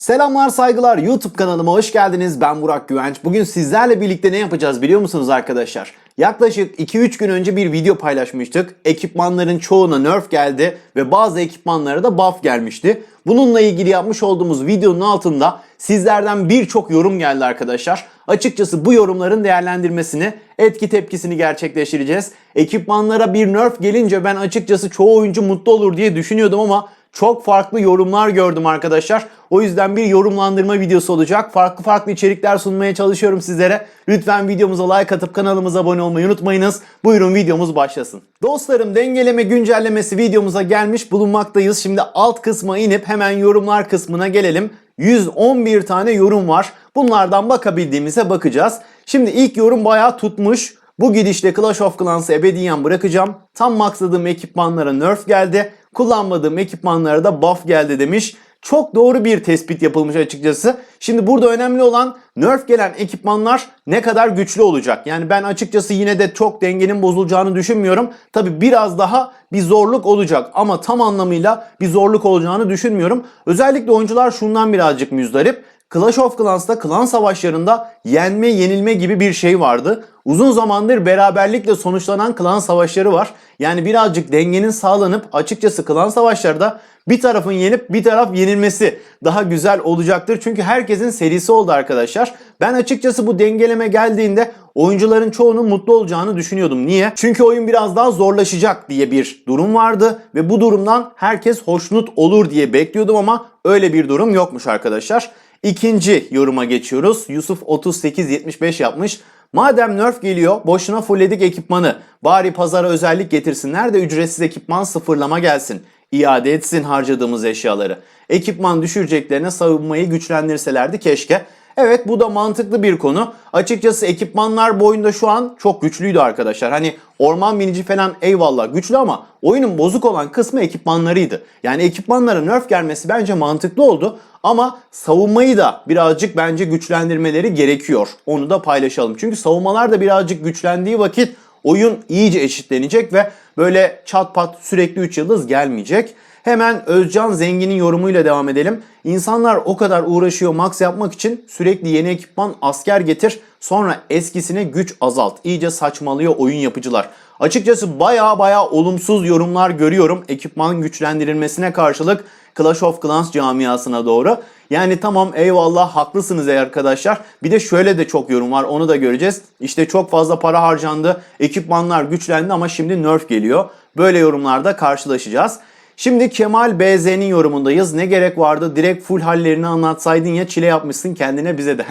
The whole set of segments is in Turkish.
Selamlar saygılar YouTube kanalıma hoş geldiniz. Ben Burak Güvenç. Bugün sizlerle birlikte ne yapacağız biliyor musunuz arkadaşlar? Yaklaşık 2-3 gün önce bir video paylaşmıştık. Ekipmanların çoğuna nerf geldi ve bazı ekipmanlara da buff gelmişti. Bununla ilgili yapmış olduğumuz videonun altında sizlerden birçok yorum geldi arkadaşlar. Açıkçası bu yorumların değerlendirmesini, etki tepkisini gerçekleştireceğiz. Ekipmanlara bir nerf gelince ben açıkçası çoğu oyuncu mutlu olur diye düşünüyordum ama çok farklı yorumlar gördüm arkadaşlar. O yüzden bir yorumlandırma videosu olacak. Farklı farklı içerikler sunmaya çalışıyorum sizlere. Lütfen videomuza like atıp kanalımıza abone olmayı unutmayınız. Buyurun videomuz başlasın. Dostlarım dengeleme güncellemesi videomuza gelmiş bulunmaktayız. Şimdi alt kısma inip hemen yorumlar kısmına gelelim. 111 tane yorum var. Bunlardan bakabildiğimize bakacağız. Şimdi ilk yorum bayağı tutmuş. Bu gidişle Clash of Clans'ı ebediyen bırakacağım. Tam maksadığım ekipmanlara nerf geldi. Kullanmadığım ekipmanlara da buff geldi demiş. Çok doğru bir tespit yapılmış açıkçası. Şimdi burada önemli olan nerf gelen ekipmanlar ne kadar güçlü olacak. Yani ben açıkçası yine de çok dengenin bozulacağını düşünmüyorum. Tabi biraz daha bir zorluk olacak ama tam anlamıyla bir zorluk olacağını düşünmüyorum. Özellikle oyuncular şundan birazcık müzdarip. Clash of Clans'ta klan savaşlarında yenme yenilme gibi bir şey vardı. Uzun zamandır beraberlikle sonuçlanan klan savaşları var. Yani birazcık dengenin sağlanıp açıkçası klan savaşlarda bir tarafın yenip bir taraf yenilmesi daha güzel olacaktır. Çünkü herkesin serisi oldu arkadaşlar. Ben açıkçası bu dengeleme geldiğinde oyuncuların çoğunun mutlu olacağını düşünüyordum. Niye? Çünkü oyun biraz daha zorlaşacak diye bir durum vardı ve bu durumdan herkes hoşnut olur diye bekliyordum ama öyle bir durum yokmuş arkadaşlar. İkinci yoruma geçiyoruz. Yusuf 3875 yapmış. Madem nerf geliyor boşuna fullledik ekipmanı. Bari pazara özellik getirsinler de ücretsiz ekipman sıfırlama gelsin. İade etsin harcadığımız eşyaları. Ekipman düşüreceklerine savunmayı güçlendirselerdi keşke. Evet bu da mantıklı bir konu. Açıkçası ekipmanlar boyunda şu an çok güçlüydü arkadaşlar. Hani orman binici falan eyvallah güçlü ama oyunun bozuk olan kısmı ekipmanlarıydı. Yani ekipmanlara nerf gelmesi bence mantıklı oldu. Ama savunmayı da birazcık bence güçlendirmeleri gerekiyor. Onu da paylaşalım. Çünkü savunmalar da birazcık güçlendiği vakit oyun iyice eşitlenecek ve böyle çat pat sürekli 3 yıldız gelmeyecek. Hemen Özcan Zengin'in yorumuyla devam edelim. İnsanlar o kadar uğraşıyor max yapmak için sürekli yeni ekipman asker getir sonra eskisine güç azalt. İyice saçmalıyor oyun yapıcılar. Açıkçası baya baya olumsuz yorumlar görüyorum ekipmanın güçlendirilmesine karşılık Clash of Clans camiasına doğru. Yani tamam eyvallah haklısınız ey arkadaşlar. Bir de şöyle de çok yorum var onu da göreceğiz. İşte çok fazla para harcandı, ekipmanlar güçlendi ama şimdi nerf geliyor. Böyle yorumlarda karşılaşacağız. Şimdi Kemal BZ'nin yorumundayız. Ne gerek vardı? Direkt full hallerini anlatsaydın ya çile yapmışsın kendine bize de.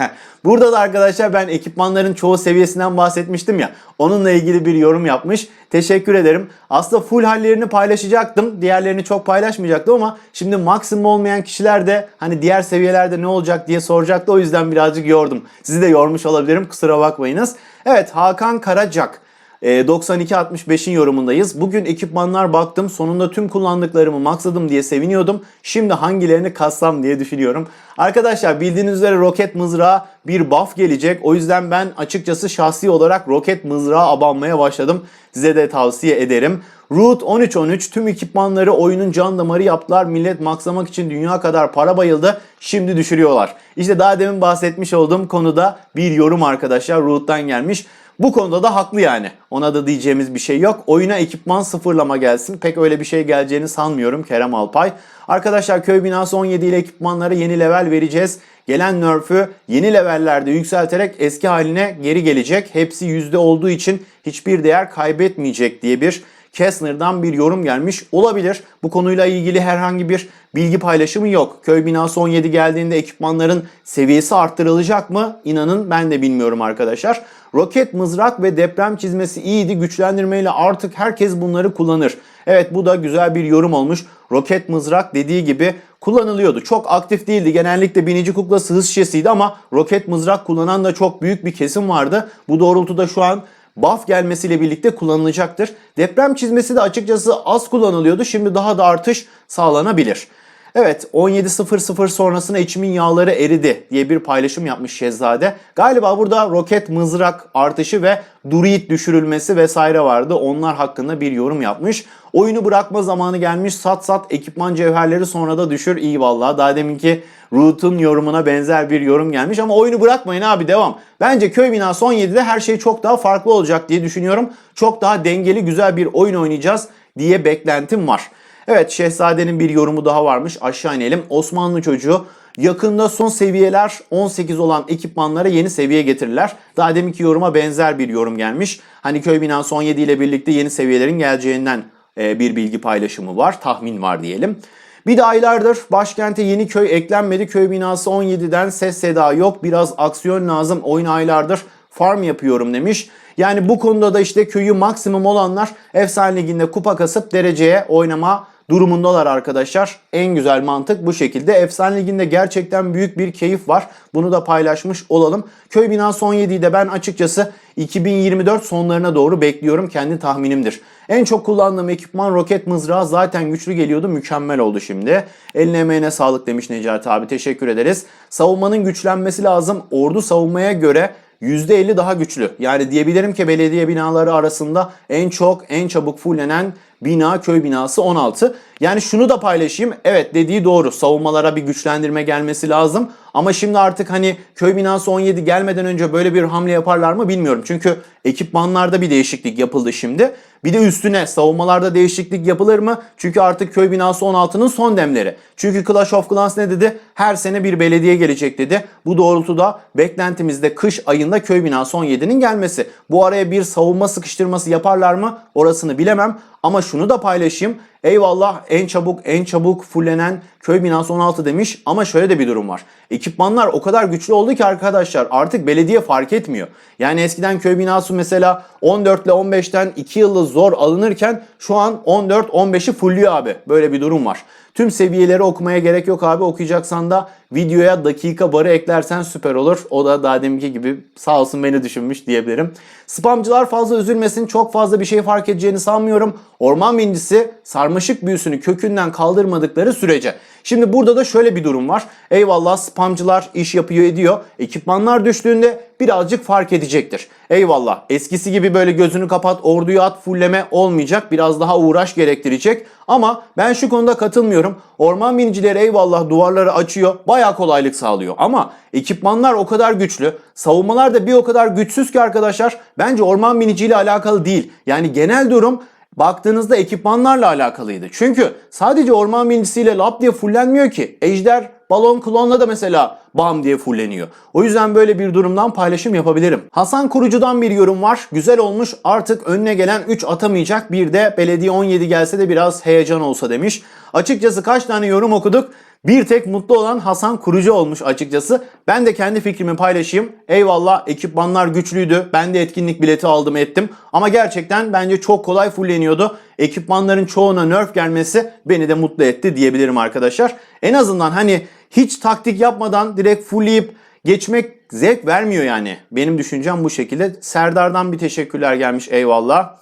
Burada da arkadaşlar ben ekipmanların çoğu seviyesinden bahsetmiştim ya. Onunla ilgili bir yorum yapmış. Teşekkür ederim. Aslında full hallerini paylaşacaktım. Diğerlerini çok paylaşmayacaktım ama şimdi maksimum olmayan kişiler de hani diğer seviyelerde ne olacak diye soracaktı. O yüzden birazcık yordum. Sizi de yormuş olabilirim. Kusura bakmayınız. Evet Hakan Karacak. 92-65'in yorumundayız. Bugün ekipmanlar baktım sonunda tüm kullandıklarımı maksadım diye seviniyordum. Şimdi hangilerini kassam diye düşünüyorum. Arkadaşlar bildiğiniz üzere roket mızrağı bir buff gelecek. O yüzden ben açıkçası şahsi olarak roket mızrağı abanmaya başladım. Size de tavsiye ederim. Root 1313 tüm ekipmanları oyunun can damarı yaptılar. Millet maksamak için dünya kadar para bayıldı. Şimdi düşürüyorlar. İşte daha demin bahsetmiş olduğum konuda bir yorum arkadaşlar Root'tan gelmiş. Bu konuda da haklı yani. Ona da diyeceğimiz bir şey yok. Oyuna ekipman sıfırlama gelsin. Pek öyle bir şey geleceğini sanmıyorum Kerem Alpay. Arkadaşlar köy binası 17 ile ekipmanlara yeni level vereceğiz. Gelen nerf'ü yeni levellerde yükselterek eski haline geri gelecek. Hepsi yüzde olduğu için hiçbir değer kaybetmeyecek diye bir Kessner'dan bir yorum gelmiş olabilir. Bu konuyla ilgili herhangi bir bilgi paylaşımı yok. Köy binası 17 geldiğinde ekipmanların seviyesi arttırılacak mı? İnanın ben de bilmiyorum arkadaşlar. Roket, mızrak ve deprem çizmesi iyiydi. Güçlendirmeyle artık herkes bunları kullanır. Evet bu da güzel bir yorum olmuş. Roket, mızrak dediği gibi kullanılıyordu. Çok aktif değildi. Genellikle binici kuklası hız şişesiydi ama roket, mızrak kullanan da çok büyük bir kesim vardı. Bu doğrultuda şu an buff gelmesiyle birlikte kullanılacaktır. Deprem çizmesi de açıkçası az kullanılıyordu. Şimdi daha da artış sağlanabilir. Evet 17.00 sonrasında içimin yağları eridi diye bir paylaşım yapmış Şehzade. Galiba burada roket mızrak artışı ve druid düşürülmesi vesaire vardı. Onlar hakkında bir yorum yapmış. Oyunu bırakma zamanı gelmiş. Sat sat ekipman cevherleri sonra da düşür. İyi vallahi. Daha deminki Root'un yorumuna benzer bir yorum gelmiş ama oyunu bırakmayın abi devam. Bence köy binası 17'de her şey çok daha farklı olacak diye düşünüyorum. Çok daha dengeli güzel bir oyun oynayacağız diye beklentim var. Evet Şehzade'nin bir yorumu daha varmış. Aşağı inelim. Osmanlı çocuğu yakında son seviyeler 18 olan ekipmanlara yeni seviye getirirler. Daha deminki yoruma benzer bir yorum gelmiş. Hani köy binası 17 ile birlikte yeni seviyelerin geleceğinden e, bir bilgi paylaşımı var. Tahmin var diyelim. Bir de aylardır başkente yeni köy eklenmedi. Köy binası 17'den ses seda yok. Biraz aksiyon lazım. Oyun aylardır farm yapıyorum demiş. Yani bu konuda da işte köyü maksimum olanlar Efsane Ligi'nde kupa kasıp dereceye oynama durumundalar arkadaşlar. En güzel mantık bu şekilde. Efsane Ligi'nde gerçekten büyük bir keyif var. Bunu da paylaşmış olalım. Köy binası 17'yi de ben açıkçası 2024 sonlarına doğru bekliyorum. Kendi tahminimdir. En çok kullandığım ekipman roket mızrağı zaten güçlü geliyordu. Mükemmel oldu şimdi. Eline emeğine sağlık demiş Necati abi. Teşekkür ederiz. Savunmanın güçlenmesi lazım. Ordu savunmaya göre %50 daha güçlü. Yani diyebilirim ki belediye binaları arasında en çok en çabuk fullenen bina köy binası 16. Yani şunu da paylaşayım. Evet dediği doğru. Savunmalara bir güçlendirme gelmesi lazım. Ama şimdi artık hani köy binası 17 gelmeden önce böyle bir hamle yaparlar mı bilmiyorum. Çünkü ekipmanlarda bir değişiklik yapıldı şimdi. Bir de üstüne savunmalarda değişiklik yapılır mı? Çünkü artık köy binası 16'nın son demleri. Çünkü Clash of Clans ne dedi? Her sene bir belediye gelecek dedi. Bu doğrultuda beklentimizde kış ayında köy binası 17'nin gelmesi. Bu araya bir savunma sıkıştırması yaparlar mı? Orasını bilemem. Ama şunu da paylaşayım. Eyvallah en çabuk en çabuk fullenen köy binası 16 demiş ama şöyle de bir durum var. Ekipmanlar o kadar güçlü oldu ki arkadaşlar artık belediye fark etmiyor. Yani eskiden köy binası mesela 14 ile 15'ten 2 yılda zor alınırken şu an 14-15'i fulluyor abi. Böyle bir durum var. Tüm seviyeleri okumaya gerek yok abi. Okuyacaksan da videoya dakika barı eklersen süper olur. O da daha deminki gibi sağ olsun beni düşünmüş diyebilirim. Spamcılar fazla üzülmesin. Çok fazla bir şey fark edeceğini sanmıyorum. Orman bincisi sarmaşık büyüsünü kökünden kaldırmadıkları sürece. Şimdi burada da şöyle bir durum var. Eyvallah spamcılar iş yapıyor ediyor. Ekipmanlar düştüğünde birazcık fark edecektir. Eyvallah eskisi gibi böyle gözünü kapat orduyu at fulleme olmayacak. Biraz daha uğraş gerektirecek. Ama ben şu konuda katılmıyorum. Orman binicileri eyvallah duvarları açıyor. Bayağı kolaylık sağlıyor. Ama ekipmanlar o kadar güçlü. Savunmalar da bir o kadar güçsüz ki arkadaşlar. Bence orman biniciyle alakalı değil. Yani genel durum baktığınızda ekipmanlarla alakalıydı. Çünkü sadece orman binicisiyle lap diye fullenmiyor ki. Ejder balon klonla da mesela bam diye fulleniyor. O yüzden böyle bir durumdan paylaşım yapabilirim. Hasan Kurucu'dan bir yorum var. Güzel olmuş artık önüne gelen 3 atamayacak. Bir de belediye 17 gelse de biraz heyecan olsa demiş. Açıkçası kaç tane yorum okuduk. Bir tek mutlu olan Hasan Kurucu olmuş açıkçası. Ben de kendi fikrimi paylaşayım. Eyvallah ekipmanlar güçlüydü. Ben de etkinlik bileti aldım ettim. Ama gerçekten bence çok kolay fulleniyordu. Ekipmanların çoğuna nerf gelmesi beni de mutlu etti diyebilirim arkadaşlar. En azından hani hiç taktik yapmadan direkt fullleyip geçmek zevk vermiyor yani. Benim düşüncem bu şekilde. Serdar'dan bir teşekkürler gelmiş eyvallah.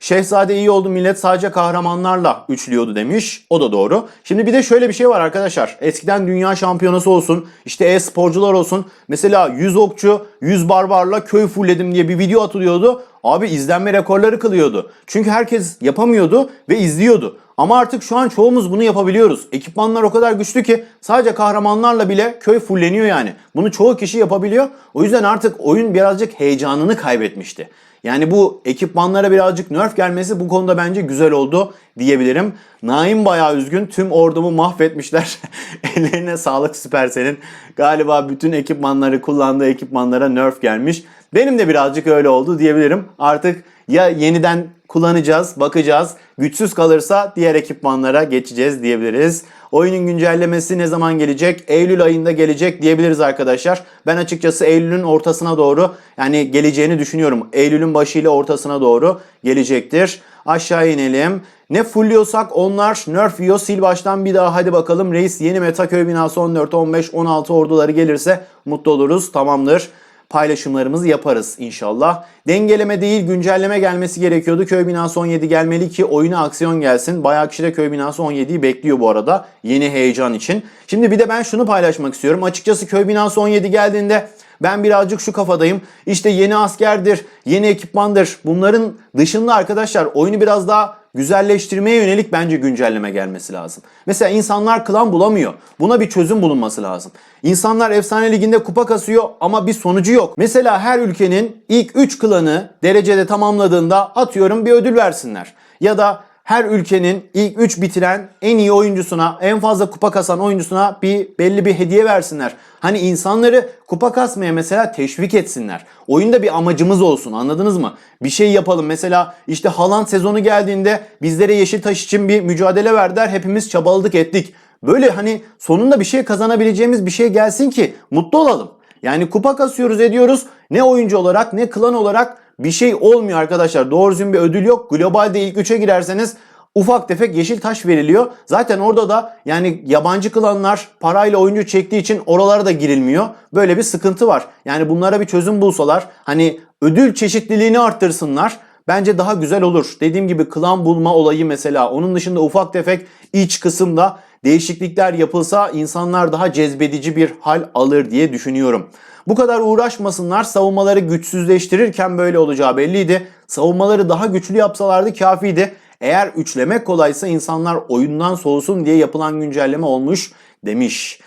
Şehzade iyi oldu millet sadece kahramanlarla üçlüyordu demiş. O da doğru. Şimdi bir de şöyle bir şey var arkadaşlar. Eskiden dünya şampiyonası olsun, işte e-sporcular olsun. Mesela 100 okçu, 100 barbarla köy fullledim diye bir video atılıyordu. Abi izlenme rekorları kılıyordu. Çünkü herkes yapamıyordu ve izliyordu. Ama artık şu an çoğumuz bunu yapabiliyoruz. Ekipmanlar o kadar güçlü ki sadece kahramanlarla bile köy fulleniyor yani. Bunu çoğu kişi yapabiliyor. O yüzden artık oyun birazcık heyecanını kaybetmişti. Yani bu ekipmanlara birazcık nerf gelmesi bu konuda bence güzel oldu diyebilirim. Naim bayağı üzgün. Tüm ordumu mahvetmişler. Ellerine sağlık Süpersel'in. Galiba bütün ekipmanları kullandığı ekipmanlara nerf gelmiş. Benim de birazcık öyle oldu diyebilirim. Artık ya yeniden kullanacağız, bakacağız. Güçsüz kalırsa diğer ekipmanlara geçeceğiz diyebiliriz. Oyunun güncellemesi ne zaman gelecek? Eylül ayında gelecek diyebiliriz arkadaşlar. Ben açıkçası Eylül'ün ortasına doğru yani geleceğini düşünüyorum. Eylül'ün başıyla ortasına doğru gelecektir. Aşağı inelim. Ne fullliyorsak onlar nerf yiyor. Sil baştan bir daha hadi bakalım. Reis yeni meta köy binası 14, 15, 16 orduları gelirse mutlu oluruz. Tamamdır. Paylaşımlarımızı yaparız inşallah. Dengeleme değil güncelleme gelmesi gerekiyordu. Köy binası 17 gelmeli ki oyuna aksiyon gelsin. Bayağı kişi de köy binası 17'yi bekliyor bu arada. Yeni heyecan için. Şimdi bir de ben şunu paylaşmak istiyorum. Açıkçası köy binası 17 geldiğinde ben birazcık şu kafadayım. İşte yeni askerdir, yeni ekipmandır. Bunların dışında arkadaşlar oyunu biraz daha güzelleştirmeye yönelik bence güncelleme gelmesi lazım. Mesela insanlar klan bulamıyor. Buna bir çözüm bulunması lazım. İnsanlar efsane liginde kupa kasıyor ama bir sonucu yok. Mesela her ülkenin ilk 3 klanı derecede tamamladığında atıyorum bir ödül versinler. Ya da her ülkenin ilk 3 bitiren en iyi oyuncusuna, en fazla kupa kasan oyuncusuna bir belli bir hediye versinler. Hani insanları kupa kasmaya mesela teşvik etsinler. Oyunda bir amacımız olsun anladınız mı? Bir şey yapalım. Mesela işte Haaland sezonu geldiğinde bizlere Yeşiltaş için bir mücadele verdiler. Hepimiz çabaladık ettik. Böyle hani sonunda bir şey kazanabileceğimiz bir şey gelsin ki mutlu olalım. Yani kupa kasıyoruz ediyoruz. Ne oyuncu olarak ne klan olarak bir şey olmuyor arkadaşlar. Doğru düzgün bir ödül yok. Globalde ilk 3'e girerseniz ufak tefek yeşil taş veriliyor. Zaten orada da yani yabancı klanlar parayla oyuncu çektiği için oralara da girilmiyor. Böyle bir sıkıntı var. Yani bunlara bir çözüm bulsalar hani ödül çeşitliliğini arttırsınlar. Bence daha güzel olur. Dediğim gibi klan bulma olayı mesela. Onun dışında ufak tefek iç kısımda değişiklikler yapılsa insanlar daha cezbedici bir hal alır diye düşünüyorum. Bu kadar uğraşmasınlar. Savunmaları güçsüzleştirirken böyle olacağı belliydi. Savunmaları daha güçlü yapsalardı kafiydi. Eğer üçlemek kolaysa insanlar oyundan soğusun diye yapılan güncelleme olmuş demiş.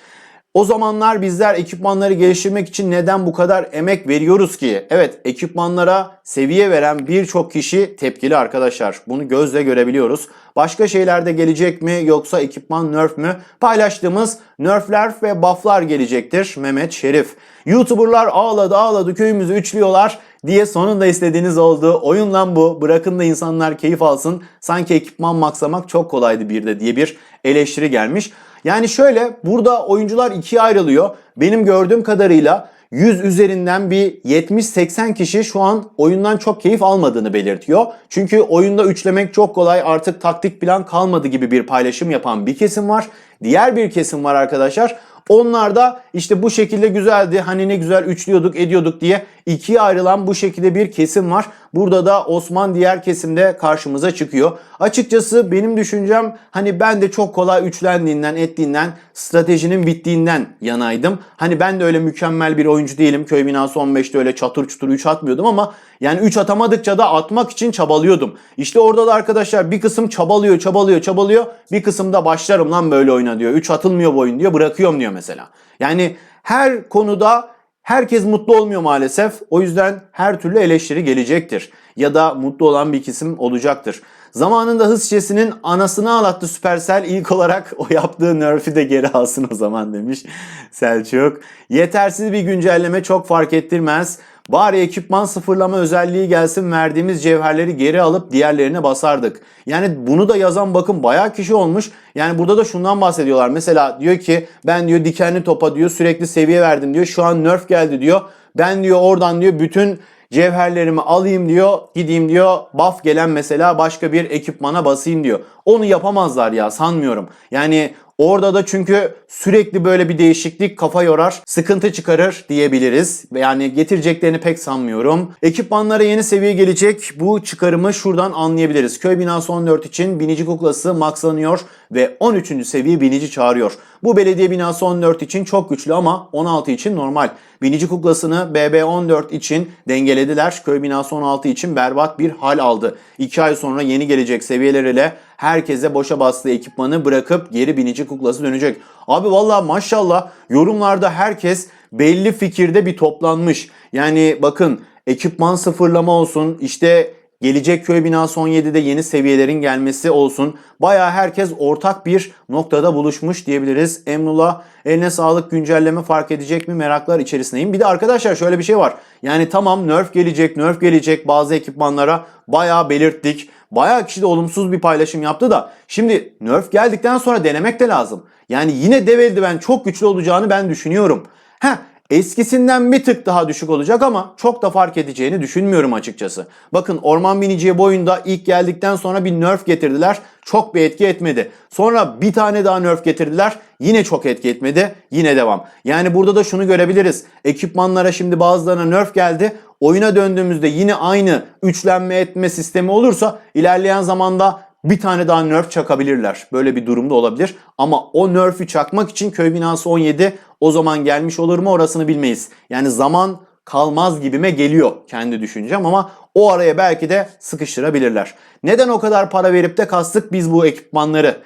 O zamanlar bizler ekipmanları geliştirmek için neden bu kadar emek veriyoruz ki? Evet ekipmanlara seviye veren birçok kişi tepkili arkadaşlar. Bunu gözle görebiliyoruz. Başka şeyler de gelecek mi yoksa ekipman nerf mü? Paylaştığımız nerfler ve bufflar gelecektir. Mehmet Şerif. YouTuberlar ağladı ağladı köyümüzü üçlüyorlar diye sonunda istediğiniz oldu. Oyun lan bu. Bırakın da insanlar keyif alsın. Sanki ekipman maksamak çok kolaydı bir de diye bir eleştiri gelmiş. Yani şöyle burada oyuncular ikiye ayrılıyor. Benim gördüğüm kadarıyla 100 üzerinden bir 70-80 kişi şu an oyundan çok keyif almadığını belirtiyor. Çünkü oyunda üçlemek çok kolay artık taktik plan kalmadı gibi bir paylaşım yapan bir kesim var. Diğer bir kesim var arkadaşlar. Onlar da işte bu şekilde güzeldi hani ne güzel üçlüyorduk ediyorduk diye ikiye ayrılan bu şekilde bir kesim var. Burada da Osman diğer kesimde karşımıza çıkıyor. Açıkçası benim düşüncem hani ben de çok kolay üçlendiğinden ettiğinden stratejinin bittiğinden yanaydım. Hani ben de öyle mükemmel bir oyuncu değilim. Köy binası 15'te öyle çatır çutur 3 atmıyordum ama yani 3 atamadıkça da atmak için çabalıyordum. İşte orada da arkadaşlar bir kısım çabalıyor çabalıyor çabalıyor. Bir kısım da başlarım lan böyle oyuna diyor. 3 atılmıyor bu oyun diyor bırakıyorum diyor mesela. Yani her konuda herkes mutlu olmuyor maalesef. O yüzden her türlü eleştiri gelecektir. Ya da mutlu olan bir kesim olacaktır. Zamanında hız şişesinin anasını ağlattı Supercell. İlk olarak o yaptığı nerf'i de geri alsın o zaman demiş Selçuk. Yetersiz bir güncelleme çok fark ettirmez. Bari ekipman sıfırlama özelliği gelsin verdiğimiz cevherleri geri alıp diğerlerine basardık. Yani bunu da yazan bakın bayağı kişi olmuş. Yani burada da şundan bahsediyorlar. Mesela diyor ki ben diyor dikenli topa diyor sürekli seviye verdim diyor. Şu an nerf geldi diyor. Ben diyor oradan diyor bütün cevherlerimi alayım diyor. Gideyim diyor buff gelen mesela başka bir ekipmana basayım diyor. Onu yapamazlar ya sanmıyorum. Yani Orada da çünkü sürekli böyle bir değişiklik kafa yorar, sıkıntı çıkarır diyebiliriz. Yani getireceklerini pek sanmıyorum. Ekipmanlara yeni seviye gelecek. Bu çıkarımı şuradan anlayabiliriz. Köy binası 14 için binici kuklası maxlanıyor ve 13. seviye binici çağırıyor. Bu belediye binası 14 için çok güçlü ama 16 için normal. Binici kuklasını BB14 için dengelediler. Köy binası 16 için berbat bir hal aldı. 2 ay sonra yeni gelecek seviyeler ile herkese boşa bastığı ekipmanı bırakıp geri binici kuklası dönecek. Abi valla maşallah yorumlarda herkes belli fikirde bir toplanmış. Yani bakın ekipman sıfırlama olsun işte Gelecek köy binası 17'de yeni seviyelerin gelmesi olsun. Baya herkes ortak bir noktada buluşmuş diyebiliriz. Emrullah eline sağlık güncelleme fark edecek mi meraklar içerisindeyim. Bir de arkadaşlar şöyle bir şey var. Yani tamam nerf gelecek nerf gelecek bazı ekipmanlara baya belirttik. Baya kişi de olumsuz bir paylaşım yaptı da. Şimdi nerf geldikten sonra denemek de lazım. Yani yine dev eldiven çok güçlü olacağını ben düşünüyorum. Heh Eskisinden bir tık daha düşük olacak ama çok da fark edeceğini düşünmüyorum açıkçası. Bakın Orman Binici'ye bu oyunda ilk geldikten sonra bir nerf getirdiler. Çok bir etki etmedi. Sonra bir tane daha nerf getirdiler. Yine çok etki etmedi. Yine devam. Yani burada da şunu görebiliriz. Ekipmanlara şimdi bazılarına nerf geldi. Oyuna döndüğümüzde yine aynı üçlenme etme sistemi olursa ilerleyen zamanda bir tane daha nerf çakabilirler. Böyle bir durumda olabilir. Ama o nerf'ü çakmak için köy binası 17 o zaman gelmiş olur mu orasını bilmeyiz. Yani zaman kalmaz gibime geliyor kendi düşüncem ama o araya belki de sıkıştırabilirler. Neden o kadar para verip de kastık biz bu ekipmanları?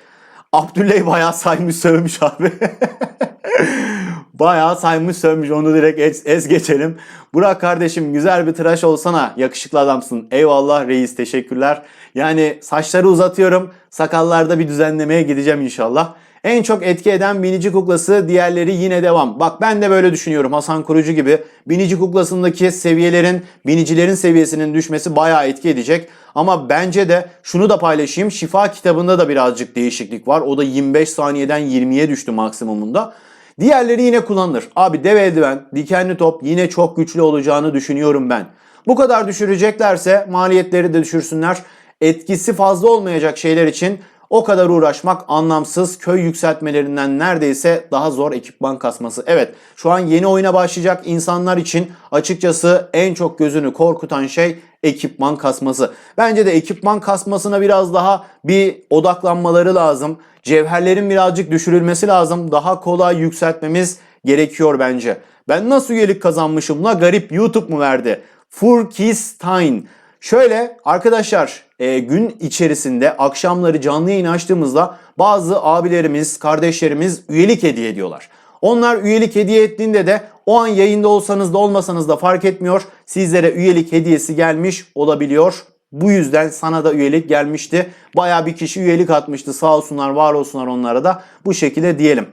Abdüley bayağı saymış sövmüş abi. bayağı saymış sövmüş onu direkt es, es geçelim. Burak kardeşim güzel bir tıraş olsana yakışıklı adamsın. Eyvallah reis teşekkürler. Yani saçları uzatıyorum sakallarda bir düzenlemeye gideceğim inşallah. En çok etki eden binici kuklası diğerleri yine devam. Bak ben de böyle düşünüyorum Hasan Kurucu gibi. Binici kuklasındaki seviyelerin, binicilerin seviyesinin düşmesi bayağı etki edecek. Ama bence de şunu da paylaşayım. Şifa kitabında da birazcık değişiklik var. O da 25 saniyeden 20'ye düştü maksimumunda. Diğerleri yine kullanılır. Abi dev eldiven, dikenli top yine çok güçlü olacağını düşünüyorum ben. Bu kadar düşüreceklerse maliyetleri de düşürsünler. Etkisi fazla olmayacak şeyler için o kadar uğraşmak anlamsız. Köy yükseltmelerinden neredeyse daha zor ekipman kasması. Evet şu an yeni oyuna başlayacak insanlar için açıkçası en çok gözünü korkutan şey ekipman kasması. Bence de ekipman kasmasına biraz daha bir odaklanmaları lazım. Cevherlerin birazcık düşürülmesi lazım. Daha kolay yükseltmemiz gerekiyor bence. Ben nasıl üyelik kazanmışım la garip YouTube mu verdi? Furkistain. Şöyle arkadaşlar e, gün içerisinde akşamları canlı yayın açtığımızda bazı abilerimiz, kardeşlerimiz üyelik hediye ediyorlar. Onlar üyelik hediye ettiğinde de o an yayında olsanız da olmasanız da fark etmiyor. Sizlere üyelik hediyesi gelmiş olabiliyor. Bu yüzden sana da üyelik gelmişti. Baya bir kişi üyelik atmıştı. Sağ olsunlar, var olsunlar onlara da. Bu şekilde diyelim.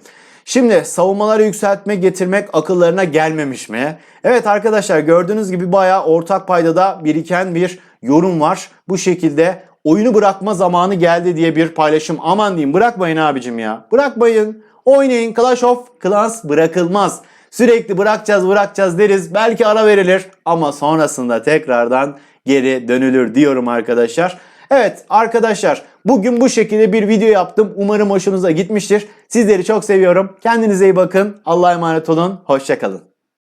Şimdi savunmaları yükseltme getirmek akıllarına gelmemiş mi? Evet arkadaşlar gördüğünüz gibi bayağı ortak paydada biriken bir yorum var. Bu şekilde oyunu bırakma zamanı geldi diye bir paylaşım. Aman diyeyim bırakmayın abicim ya. Bırakmayın. Oynayın Clash of Clans bırakılmaz. Sürekli bırakacağız bırakacağız deriz. Belki ara verilir ama sonrasında tekrardan geri dönülür diyorum arkadaşlar. Evet arkadaşlar bugün bu şekilde bir video yaptım. Umarım hoşunuza gitmiştir. Sizleri çok seviyorum. Kendinize iyi bakın. Allah'a emanet olun. Hoşçakalın.